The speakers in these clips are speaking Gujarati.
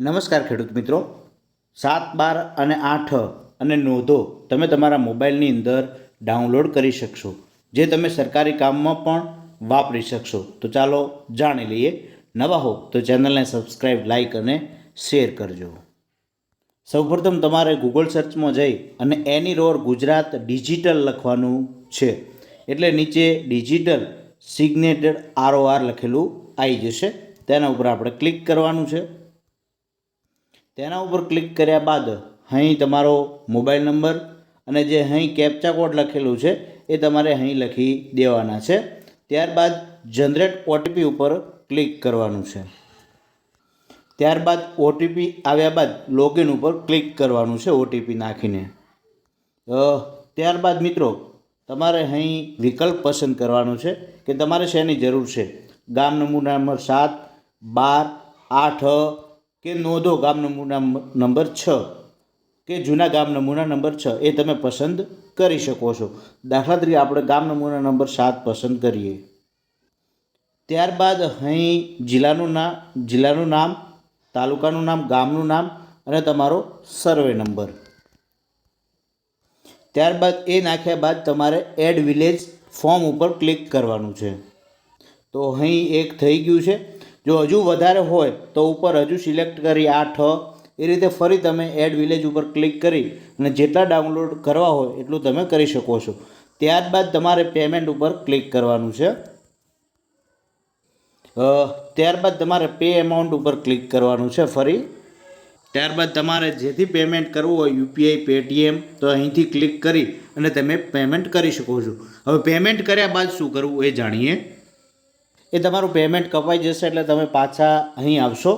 નમસ્કાર ખેડૂત મિત્રો. સાત, બાર અને આઠ અને નોંધો તમે તમારા મોબાઈલની અંદર ડાઉનલોડ કરી શકશો. જે તમે સરકારી કામમાં પણ વાપરી શકશો. તો ચાલો જાણી લઈએ. નવા હો તો ચેનલને સબસ્ક્રાઈબ લાઇક અને શેર કરજો. સૌપ્રથમ તમારે ગૂગલ સર્ચમાં જઈ અને એની રોર ગુજરાત ડિજિટલ લખવાનું છે. એટલે નીચે ડિજિટલ સિગ્નેટેડ આરઓઆર લખેલું આવી જશે. તેના ઉપર આપણે ક્લિક કરવાનું છે. તેના ઉપર ક્લિક કર્યા બાદ અહીં તમારો મોબાઈલ નંબર અને જે અહીં કેપ્ચા કોડ લખેલું છે, એ તમારે અહીં લખી દેવાના છે. ત્યારબાદ જનરેટ ઓટીપી ઉપર ક્લિક કરવાનું છે. ત્યારબાદ ઓટીપી આવ્યા બાદ લોગિન ઉપર ક્લિક કરવાનું છે ઓટીપી નાખીને. ત્યારબાદ મિત્રો, તમારે અહીં વિકલ્પ પસંદ કરવાનો છે કે તમારે શેની જરૂર છે? ગામ નમૂના નંબર સાત, બાર, આઠ કે નોંધો ગામ નમૂના નંબર છ કે જૂના ગામ નમૂના નંબર છ એ તમે પસંદ કરી શકો છો. દાખલા તરીકે આપણે ગામ નમૂના નંબર સાત પસંદ કરીએ. ત્યારબાદ અહીં જિલ્લાનું નામ જિલ્લાનું નામ, તાલુકાનું નામ, ગામનું નામ અને તમારો સર્વે નંબર. ત્યારબાદ એ નાખ્યા બાદ તમારે એડ વિલેજ ફોર્મ ઉપર ક્લિક કરવાનું છે. તો અહીં એક થઈ ગયું છે. જો હજુ વધારે હોય તો ઉપર હજુ સિલેક્ટ કરી આઠ એ રીતે ફરી તમે એડ વિલેજ ઉપર ક્લિક કરી અને જેટલા ડાઉનલોડ કરવા હોય એટલું તમે કરી શકો છો. ત્યારબાદ તમારે પેમેન્ટ ઉપર ક્લિક કરવાનું છે. ત્યારબાદ તમારે પે એમાઉન્ટ ઉપર ક્લિક કરવાનું છે ફરી. ત્યારબાદ તમારે જેથી પેમેન્ટ કરવું હોય યુપીઆઈ પેટીએમ તો અહીંથી ક્લિક કરી અને તમે પેમેન્ટ કરી શકો છો. હવે પેમેન્ટ કર્યા બાદ શું કરવું એ જાણીએ. એ તમારું પેમેન્ટ કપાઈ જશે એટલે તમે પાછા અહીં આવશો.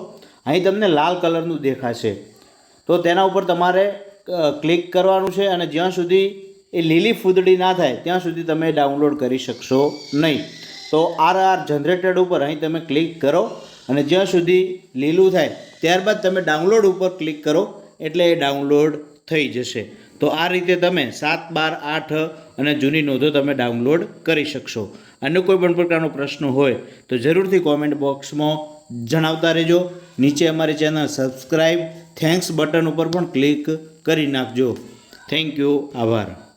અહીં તમને લાલ કલરનું દેખાશે. તો તેના ઉપર તમારે ક્લિક કરવાનું છે અને જ્યાં સુધી એ લીલી ફૂદડી ના થાય, ત્યાં સુધી તમે ડાઉનલોડ કરી શકશો નહીં. તો આર આર જનરેટેડ ઉપર અહીં તમે ક્લિક કરો અને જ્યાં સુધી લીલું થાય, ત્યારબાદ તમે ડાઉનલોડ ઉપર ક્લિક કરો, એટલે એ ડાઉનલોડ થઈ જશે. તો આ રીતે તમે સાત, બાર, આઠ અને જૂની નોંધો તમે ડાઉનલોડ કરી શકશો. અને કોઈ પણ પ્રકારનો પ્રશ્ન હોય તો જરૂરથી કોમેન્ટ બોક્સમાં જણાવતા રહેજો. નીચે અમારી ચેનલ સબસ્ક્રાઈબ થેન્ક્સ બટન ઉપર પણ ક્લિક કરી નાખજો. થેન્ક યુ આભાર.